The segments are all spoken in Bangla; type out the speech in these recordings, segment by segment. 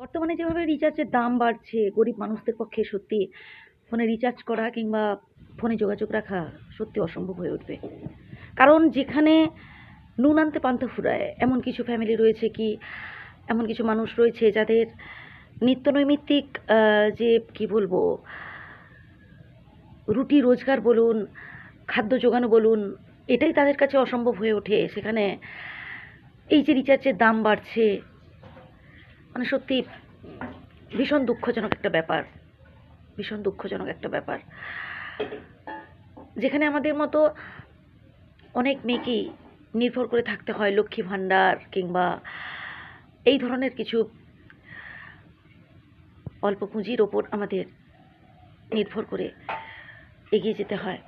বর্তমানে যেভাবে রিচার্জের দাম বাড়ছে গরিব মানুষদের পক্ষে সত্যি ফোনে রিচার্জ করা কিংবা ফোনে যোগাযোগ রাখা সত্যি অসম্ভব হয়ে উঠবে। কারণ যেখানে নুন আনতে পান্তা ফুরায় এমন কিছু ফ্যামিলি রয়েছে কি এমন কিছু মানুষ রয়েছে যাদের নিত্য নৈমিত্তিক আহ, যে কি বলব রুটি রোজগার বলুন খাদ্য জোগানো বলুন এটাই তাদের কাছে অসম্ভব হয়ে ওঠে। সেখানে এই যে রিচার্জের দাম বাড়ছে মানে সত্যি ভীষণ দুঃখজনক একটা ব্যাপার, ভীষণ দুঃখজনক একটা ব্যাপার। যেখানে আমাদের মতো অনেক মেয়েকেই নির্ভর করে থাকতে হয় লক্ষ্মী ভাণ্ডার কিংবা এই ধরনের কিছু অল্প পুঁজির ওপর আমাদের নির্ভর করে এগিয়ে যেতে হয়।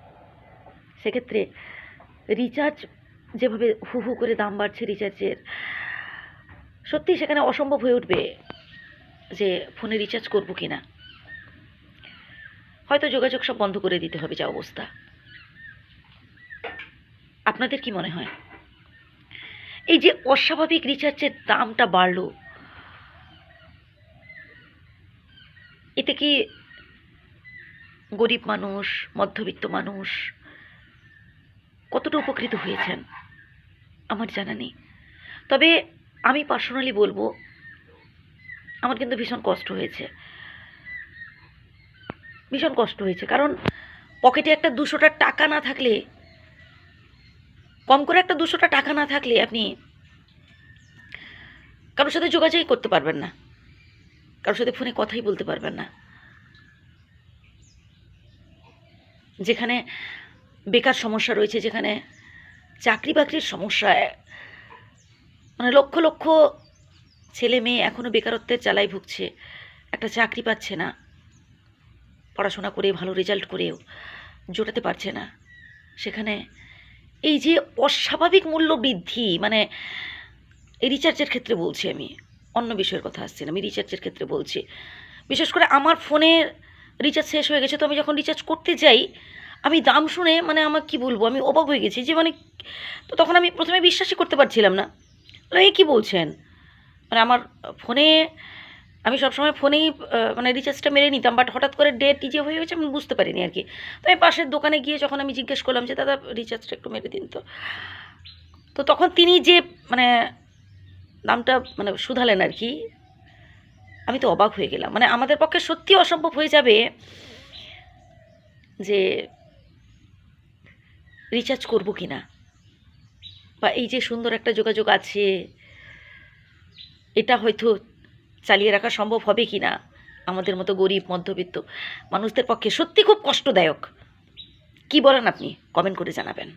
সেক্ষেত্রে রিচার্জ যেভাবে হু হু করে দাম বাড়ছে রিচার্জের সত্যি সেখানে অসম্ভব হয়ে উঠবে যে ফোনে রিচার্জ করব কি না হয়তো যোগাযোগ সব বন্ধ করে দিতে হবে, যা অবস্থা। আপনাদের কি মনে হয়? এই যে অস্বাভাবিক রিচার্জের দামটা বাড়লো, এতে কি গরিব মানুষ, মধ্যবিত্ত মানুষ কতটা উপকৃত হয়েছেন? আমার জানা নেই। তবে আমি পার্সোনালি বলব, আমার কিন্তু ভীষণ কষ্ট হয়েছে। ভীষণ কষ্ট হয়েছে, কারণ পকেটে একটা দুশোটা টাকা না থাকলে, কম করে একটা দুশোটা টাকা না থাকলে আপনি কারোর সাথে যোগাযোগই করতে পারবেন না। কারোর সাথে ফোনে কথাই বলতে পারবেন না। যেখানে বেকার সমস্যা রয়েছে, যেখানে চাকরি বাকরির সমস্যায় মানে লক্ষ লক্ষ ছেলে মেয়ে এখনও বেকারত্বের জ্বালায় ভুগছে। একটা চাকরি পাচ্ছে না। পড়াশোনা করে ভালো রেজাল্ট করেও জোটাতে পারছে না। সেখানে এই যে অস্বাভাবিক মূল্য বৃদ্ধি মানে এই রিচার্জের ক্ষেত্রে বলছি আমি, অন্য বিষয়ের কথা আসছি না, আমি রিচার্জের ক্ষেত্রে বলছি। বিশেষ করে আমার ফোনের রিচার্জ শেষ হয়ে গেছে, তো আমি যখন রিচার্জ করতে যাই, আমি দাম শুনে মানে আমার কি বলব, আমি অবাক হয়ে গেছি যে মানে তো তখন আমি প্রথমে বিশ্বাসই করতে পারছিলাম না। এই কী বলছেন? মানে আমার ফোনে, আমি সবসময় ফোনেই মানে রিচার্জটা মেরে নিতাম বাট হঠাৎ করে ডেট যে হয়ে গেছে, আমি বুঝতে পারিনি আর কি। তো আমি পাশের দোকানে গিয়ে যখন আমি জিজ্ঞেস করলাম যে, দাদা রিচার্জটা একটু মেরে দিন তো। তো তখন তিনি যে মানে দামটা মানে শুধালেন আর কি, আমি তো অবাক হয়ে গেলাম। মানে আমাদের পক্ষে সত্যি অসম্ভব হয়ে যাবে যে রিচার্জ করব কি না বা এই যে সুন্দর একটা যোগাযোগ আছে, এটা হয়তো চালিয়ে রাখা সম্ভব হবে কি না আমাদের মতো গরিব, মধ্যবিত্ত মানুষদের পক্ষে সত্যি খুব কষ্টদায়ক। কি বলেন আপনি? কমেন্ট করে জানাবেন।